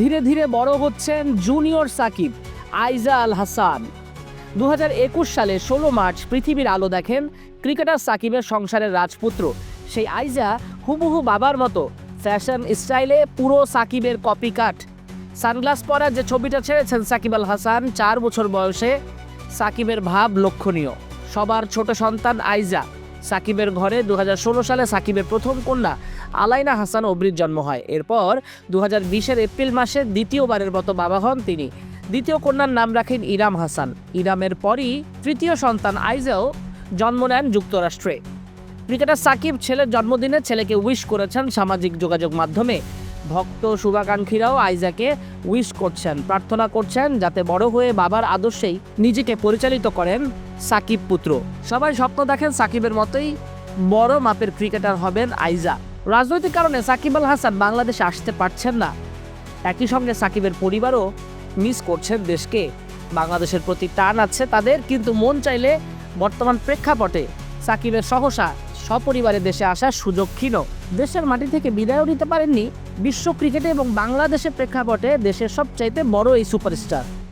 ধীরে ধীরে বড় হচ্ছেন জুনিয়র সাকিব আইজা আল হাসান। দু একুশ সালে ষোলো মার্চ পৃথিবীর আলো দেখেন ক্রিকেটার সাকিবের সংসারের রাজপুত্র। সেই আইজা হুবহু বাবার মতো, ফ্যাশন স্টাইলে পুরো সাকিবের কপি কাট সানগ্লাস পরা যে ছবিটা ছেড়েছেন সাকিব আল হাসান, চার বছর বয়সে, সাকিবের ভাব লক্ষণীয়। সবার ছোট সন্তান আইজা। সাকিবের ঘরে দুহাজার ষোলো সালে সাকিবের প্রথম কন্যা আলাইনা হাসান অব্রির জন্ম হয়। এরপর দু হাজার এপ্রিল মাসে দ্বিতীয়বারের মতো বাবা হন তিনি। দ্বিতীয় কন্যার নাম রাখেন ইরাম হাসান। ইরামের পরই তৃতীয় সন্তান আইজাও জন্ম নেন যুক্তরাষ্ট্রে। ক্রিকেটার সাকিব ছেলের জন্মদিনে ছেলেকে উইশ করেছেন সামাজিক যোগাযোগ মাধ্যমে। ভক্ত শুভাকাঙ্ক্ষীরাও আইজাকে উইশ করছেন, প্রার্থনা করছেন যাতে বড় হয়ে বাবার আদর্শেই নিজেকে পরিচালিত করেন সাকিব পুত্র। সবাই স্বপ্ন দেখেন সাকিবের মতোই বড় মাপের ক্রিকেটার হবেন আইজা। রাজনৈতিক কারণে সাকিব আল হাসান বাংলাদেশে আসতে পারছেন না। একই সঙ্গে সাকিবের পরিবারও মিস করছেন দেশকে। বাংলাদেশের প্রতি টান আছে তাদের, কিন্তু মন চাইলে বর্তমান প্রেক্ষাপটে সাকিবের সহসা সপরিবারে দেশে আসার সুযোগ ক্ষীণ। দেশের মাটি থেকে বিদায়ও নিতে পারেননি বিশ্ব ক্রিকেটে এবং বাংলাদেশের প্রেক্ষাপটে দেশের সবচাইতে বড় এই সুপারস্টার।